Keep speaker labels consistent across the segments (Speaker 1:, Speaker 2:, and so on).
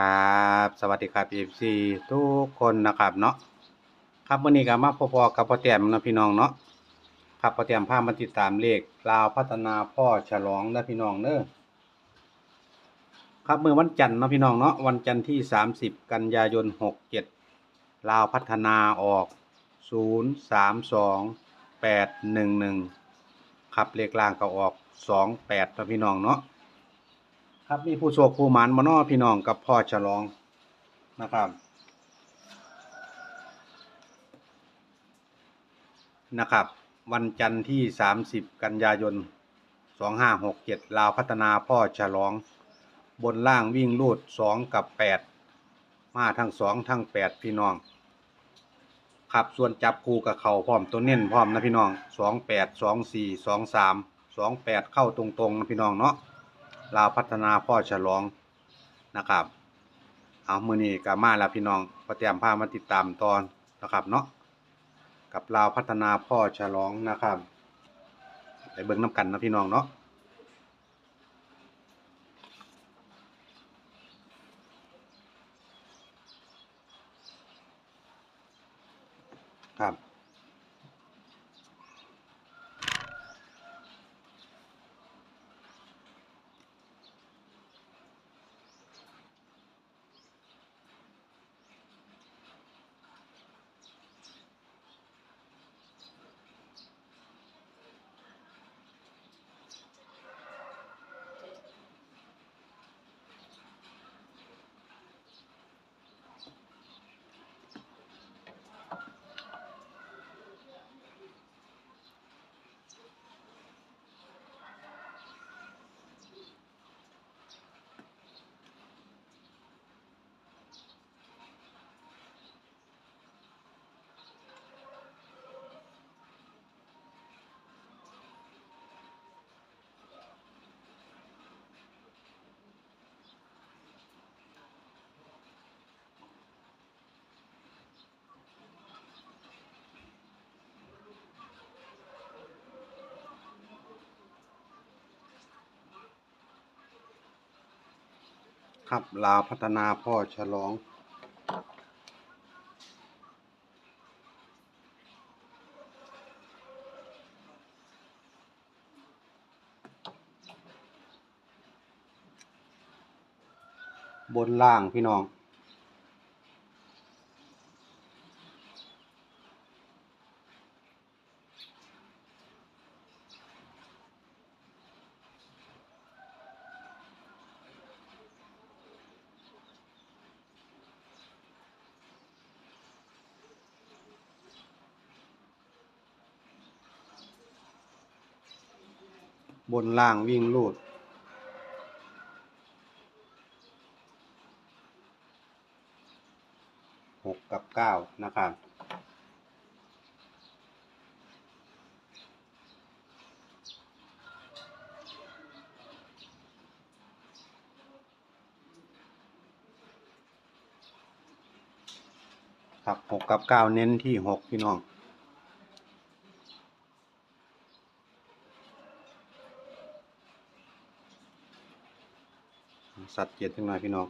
Speaker 1: ครับ สวัสดีครับ FC ทุกคนนะครับเนาะครับวันนี้ก็มาพบๆกับพ่อแต้มนะพี่น้องเนาะครับพ่อแต้มพามาติดตามเลขลาวพัฒนาพ่อฉลองนะพี่น้องเด้อครับเมื่อวันจันทร์นะพี่น้องเนาะวันจันทร์ที่ 30 กันยายน 67ลาวพัฒนาออก 032 811 ครับเลขล่างก็ออก 28นะพี่น้องเนาะ ครับมีผู้โชคผู้หมานมานอพี่น้องกับพ่อฉลองนะครับ นะครับ วันจันทร์ที่ 30 กันยายน 2567 ลาวพัฒนาพ่อฉลอง บนล่างวิ่งลูด 2 กับ 8 มาทั้ง 2 ทั้ง 8 พี่น้องครับส่วนจับคู่กับเข่าพร้อมตัวเน้นพร้อมนะพี่น้อง 28 24 23 28 เข้าตรงๆนะพี่น้องเนาะ ลาวพัฒนาพ่อฉลองนะครับ เอามือนี้ก็มาแล้วพี่น้องก็เตรียมพามาติดตามตอนนะครับเนาะกับลาวพัฒนาพ่อฉลองนะครับไปเบิ่งน้ำกันนะพี่น้องเนาะครับ ครับลาพัฒนาพ่อฉลอง บนล่างพี่น้อง บนล่างวิ่งลูด หกกับเก้านะครับ ครับหกกับเก้าเน้นที่หกพี่น้อง สัตว์เจ็ดขึ้นมาพี่น้อง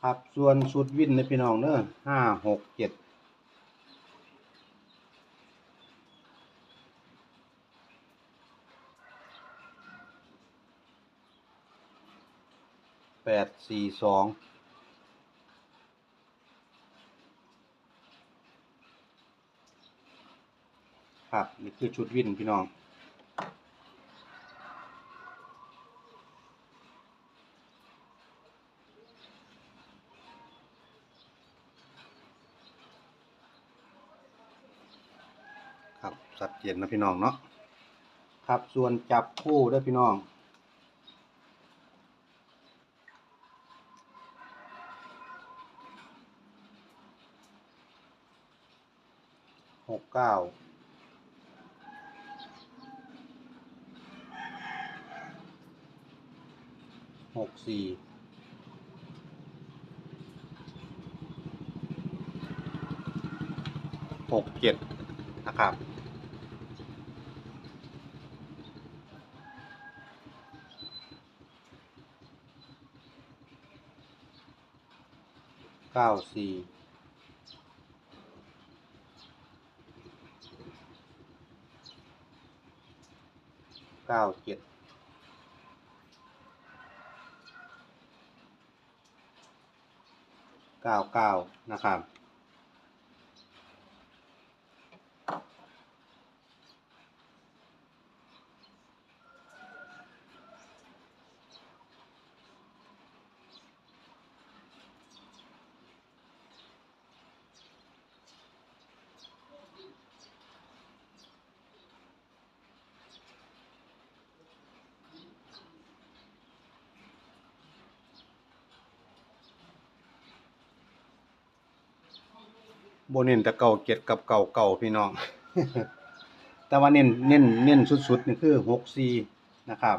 Speaker 1: ครับส่วนชุดวินในพี่น้องเนอะห้าหกเจ็ดแปดสี่สองครับนี่คือชุดวินพี่น้อง จนนะพี่น้องเนาะครับส่วนจับคู่ด้วยพี่น้อง หกเก้าหกสี่หกเจ็ดนะครับ เก้าสี่เก้าเจ็ดเก้าเก้านะครับ โบเน้นแต่เก่าเจ็ดกับเก่าเก่าพี่น้อง แต่ว่าเน้นเน้นเน้นสุดๆนี่คือหกสี่นะครับ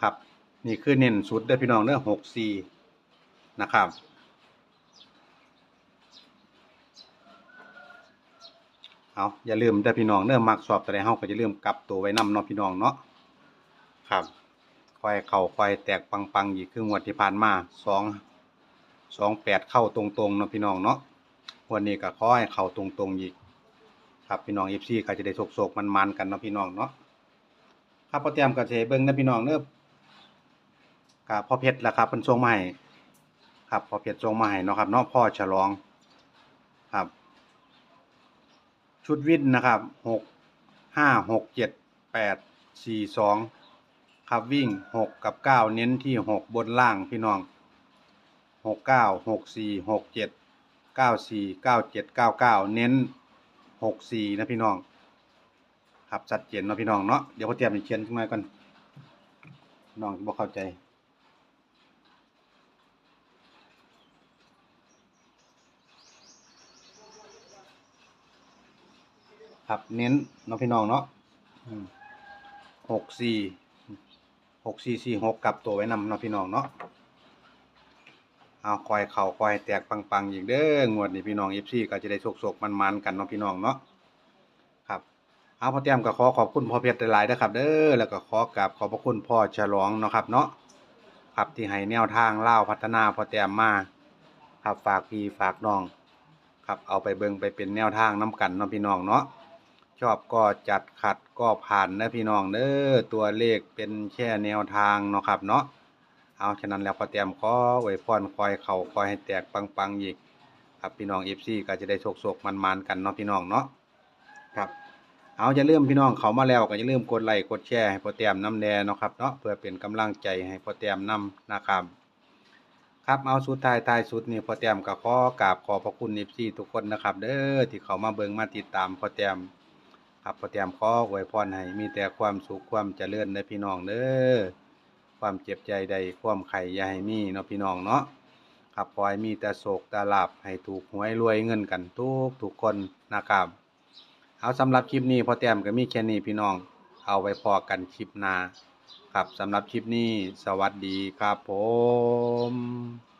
Speaker 1: ครับ นี่คือเน้นสุดเด้อพี่น้องเด้อหกสี่นะครับ เอาอย่าลืมเด้อพี่น้องเด้อมักสอบแต่ใดเฮาก็อย่าลืมกลับตัวไว้นํเนาะพี่น้องเนาะครับคอยเข้าคอยแตกปังๆอีกคืองวดที่ผ่านมาสองสองแปดเข้าตรงๆเนาะพี่น้องเนาะวันนี้ก็ขอให้เข้าตรงๆอีก ครับพี่น้อง FC ก็จะได้โศกๆมันๆกันเนาะพี่น้องเนาะครับพอเตรียมก็สิให้เบิ่งนะพี่น้องเด้อ ครับพ่อเพชรล่ะครับเพิ่นส่งมาให้ครับพ่อเพชรส่งมาให้เนาะครับเนาะพ่อฉลองครับ ชุดวินนะครับหกห้าหกเจ็ดแปดสี่สองครับวิ่งหกกับเก้าเน้นที่หกบนล่างพี่น้องหกเก้าหกสี่หกเจ็ดเก้าสี่เก้าเจ็ดเก้าเก้าเน้นหกสี่นะพี่น้อง ครับชัดเจนเนาะพี่น้องเนาะเดี๋ยวพ่อเตรียมเขียนขึ้นมาก่อนน้องบ่เข้าใจ ครับ เน้นเนาะพี่น้องเนาะหกสี่หกสี่สี่หกกลับตัวไว้นำเนาะพี่น้องเนาะเอาคอยเข่าคอยแตกปังๆอีกเด้องวดนี้พี่น้องเอฟซีก็จะได้โศกๆมันๆกันเนาะพี่น้องเนาะครับเอาพ่อเตรียมก็ขอขอบคุณพ่อเพชรหลายๆนะครับ เด้อแล้วก็ขอกราบขอบพระคุณพ่อฉลองเนาะครับ เนาะครับที่ให้แนวทางเล่าพัฒนาพ่อเตรียมมาครับฝากพี่ฝากน้อง ครับเอาไปเบิ่งไปเป็นแนวทางน้กันเนาะพี่น้องเนาะ ชอบก็จัดขัดก็ผ่านนะพี่น้องเด้อตัวเลขเป็นแค่แนวทางเนาะครับเนาะเอาฉะนั้นแล้วพอเตรียมขอไว้พรคอยเข่าคอยให้แตกปังๆอีกครับพี่น้อง FC ก็จะได้โชคๆมันๆกันเนาะพี่น้องเนาะครับเอาอย่าลืมพี่น้องเขามาแล้วก็อย่าลืมกดไลค์กดแชร์ให้พอเตรียมน้ำแดงเนาะครับเนาะเพื่อเป็นกำลังใจให้พอเตรียมน้ำนะครับครับเอาสุดท้ายท้ายสุดนี่พอเตรียมก็ขอกราบขอพระคุณ FC ทุกคนนะครับ เด้อที่เขามาเบิ่งมาติดตามพอเตรียม ครับพอเตรียมขออวยพรให้มีแต่ความสุขความเจริญในพี่น้องเด้อความเจ็บใจใดความไข่อย่าให้มีเนาะพี่น้องเนาะครับขอให้มีแต่โศกแต่ลาบให้ถูกหวยรวยเงินกันทุกทุกคนนะครับเอาสำหรับคลิปนี้พอเตรียมก็มีแค่นี้พี่น้อง เอาไว้พอกันคลิปหน้าครับสำหรับคลิปนี้สวัสดีครับผม